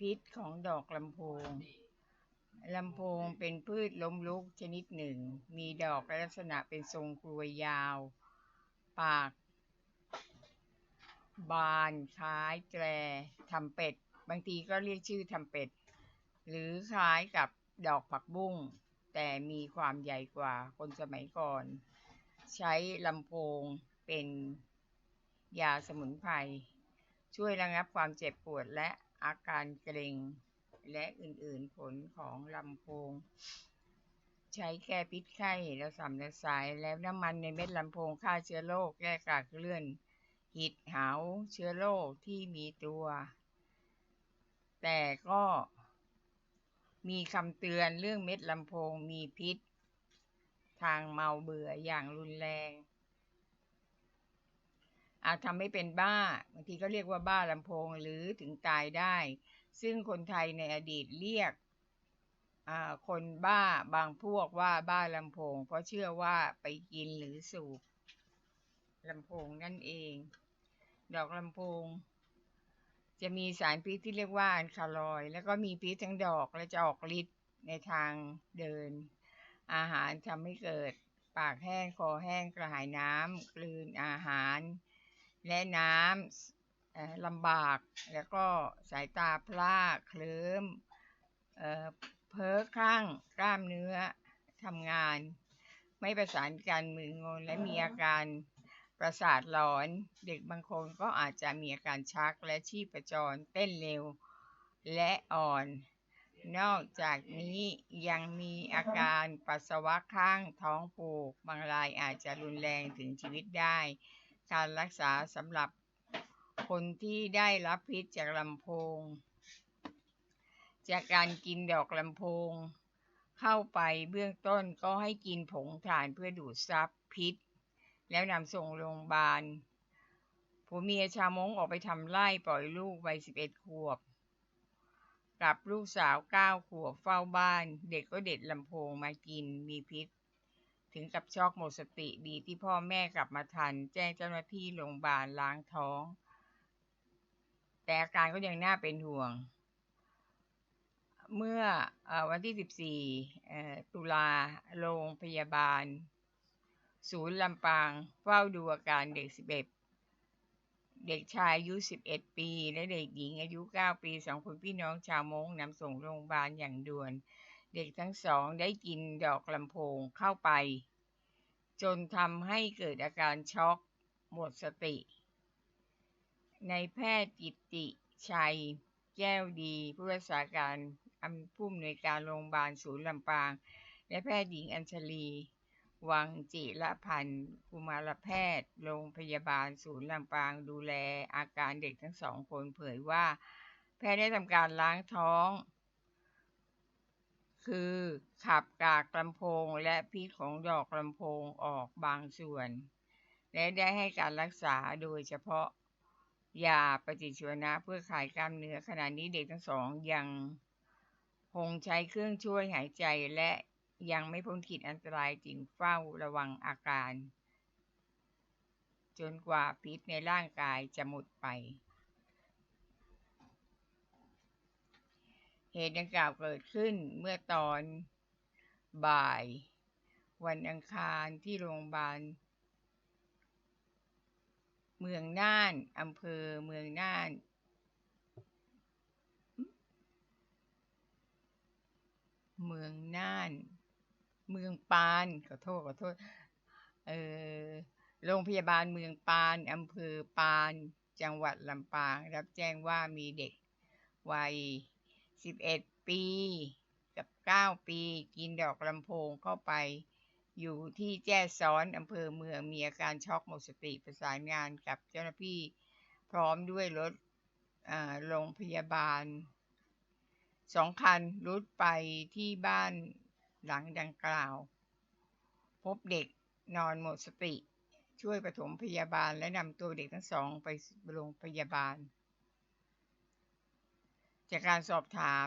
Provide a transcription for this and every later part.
พิษของดอกลำโพงลำโพงเป็นพืชล้มลุกชนิดหนึ่ง มีดอกลักษณะเป็นทรงกลวยยาว ปาก บานคล้ายแตรทำเป็ด บางทีก็เรียกชื่อทำเป็ด หรือคล้ายกับดอกผักบุ้ง แต่มีความใหญ่กว่าคนสมัยก่อน ใช้ลำโพงเป็นยาสมุนไพรช่วยระงับความเจ็บปวดและ อาการเกร็ง และอื่นๆผลของลำโพง ใช้แก้พิษไข้และสำลักสายแล้วน้ำมันในเม็ดลำโพงฆ่าเชื้อโรคแก้กากเลื่อนหิดหาวเชื้อโรคที่มีตัว แต่ก็มีคำเตือนเรื่องเม็ดลำโพงมีพิษ ทางเมาเบื่ออย่างรุนแรง อาจทำให้เป็นบ้าบางทีก็เรียกว่าบ้าลำโพงหรือถึงตายได้ ซึ่งคนไทยในอดีตเรียกคนบ้าบางพวกว่าบ้าลำโพง เพราะเชื่อว่าไปกินหรือสูบลำโพงนั่นเอง ดอกลำโพง จะมีสารพิษที่เรียกว่าอันคาลอย แล้วก็มีพิษทั้งดอกและจะออกฤทธิ์ในทางเดิน อาหารทำให้เกิด ปากแห้งคอแห้งกระหายน้ำกลืนอาหาร และน้ำลำบาก แล้วก็สายตาพร่าเคลิ้มเพ้อคลั่งกล้ามเนื้อทำงาน ไม่ประสานกันมืองงและมีอาการประสาทหลอน เด็กบางคนก็อาจจะมีอาการชักและชีพจรเต้นเร็วและอ่อน นอกจากนี้ยังมีอาการปัสสาวะข้างท้องผูก บางรายอาจจะรุนแรงถึงชีวิตได้ การรักษาสำหรับคนที่ได้รับพิษจากลำโพง จากการกินดอกลำโพง เข้าไปเบื้องต้นก็ให้กินผงถ่านเพื่อดูดซับพิษ แล้วนำส่งโรงพยาบาลผัวเมียชาวมงออกไปทำไร่ปล่อยลูกวัยสิบเอ็ดขวบ กับลูกสาวเก้าขวบเฝ้าบ้าน เด็กก็เด็ดลำโพงมากินมีพิษ ถึงกับช็อกหมดสติดีที่พ่อแม่กลับมาทัน แจ้งเจ้าหน้าที่โรงพยาบาลล้างท้อง แต่อาการก็ยังน่าเป็นห่วง เมื่ออวันที่ 14 ตุลาโรงพยาบาล ศูนย์ลำปางเฝ้าดูอาการเด็ก 11 เด็กชายอายุ 11 ปี และเด็กหญิงอายุ 9 ปีสองคนพี่น้องชาวมงนำส่งโรงพยาบาลอย่างด่วน เด็กทั้งสองได้กินดอกลำโพงเข้าไป จนทำให้เกิดอาการช็อกหมดสติ ในแพทย์กิติชัย แก้วดีผู้รักษาการผู้อำนวยการโรงพยาบาลศูนย์ลำปาง และแพทย์หญิงอัญชลี วังจิรพันธ์กุมารแพทย์ โรงพยาบาลศูนย์ลำปางดูแลอาการเด็กทั้งสองคนเผยว่า แพทย์ได้ทำการล้างท้อง คือ ขับกากลำโพงและพิษของดอกลำโพงออกบางส่วน และได้ให้การรักษาโดยเฉพาะยาปฏิชีวนะเพื่อขายกล้ามเนื้อขณะนี้เด็กทั้งสองยังคงใช้เครื่องช่วยหายใจและยังไม่พ้นขีดอันตรายจึงเฝ้าระวังอาการ จนกว่าพิษในร่างกายจะหมดไป เหตุดังกล่าวเกิดขึ้นเมื่อตอนบ่าย วันอังคารที่โรงพยาบาล เมืองน่านอำเภอเมืองน่านเมืองน่าน เมืองปานขอโทษขอโทษ เออโรงพยาบาลเมืองปานอำเภอปาน จังหวัดลำปาง รับแจ้งว่ามีเด็กวัย 11ปีกับ9ปีกินดอกลำโพงเข้าไป อยู่ที่แจ้ซ้อนอำเภอเมือง มีอาการช็อกหมดสติประสานงานกับเจ้าหน้าที่พร้อมด้วยรถโรงพยาบาลสองคันรุดไปที่บ้านหลังดังกล่าว พบเด็กนอนหมดสติ ช่วยปฐมพยาบาลและนำตัวเด็กทั้งสองไปโรงพยาบาล จากการสอบถาม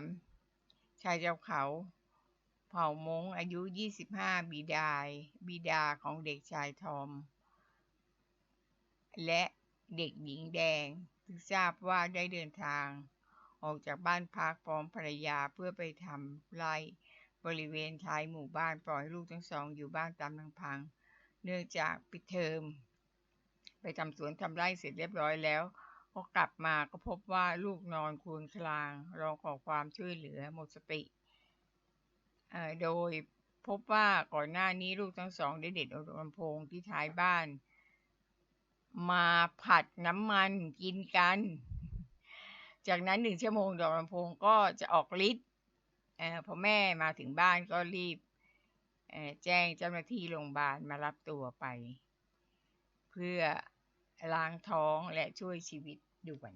ชายเจ้าเขา เผ่ามงอายุ 25 บิดาบิดาของเด็กชายทอม และเด็กหญิงแดงทราบว่าได้เดินทาง ออกจากบ้านพักพร้อมภรรยาเพื่อไปทำไร่บริเวณท้ายหมู่บ้านปล่อยลูกทั้งสองอยู่บ้านตามลำพัง เนื่องจากปิดเทอม ไปทำสวนทำไร่เสร็จเรียบร้อยแล้ว ก็กลับมาก็พบว่าลูกนอนควญคลางร้องขอความช่วยเหลือหมดสติ โดยพบว่าก่อนหน้านี้ลูกทั้งสองได้เด็ดอาลำโพงที่ท้ายบ้าน มาผัดน้ำมันกินกัน จากนั้นหนึ่งชั่วโมงดอกลำโพงก็จะออกฤทธิ์พอแม่มาถึงบ้านก็รีบแจ้งเจ้าหน้าที่โรงพยาบาลมารับตัวไป เพื่อ ล้างท้องและช่วยชีวิตด่วน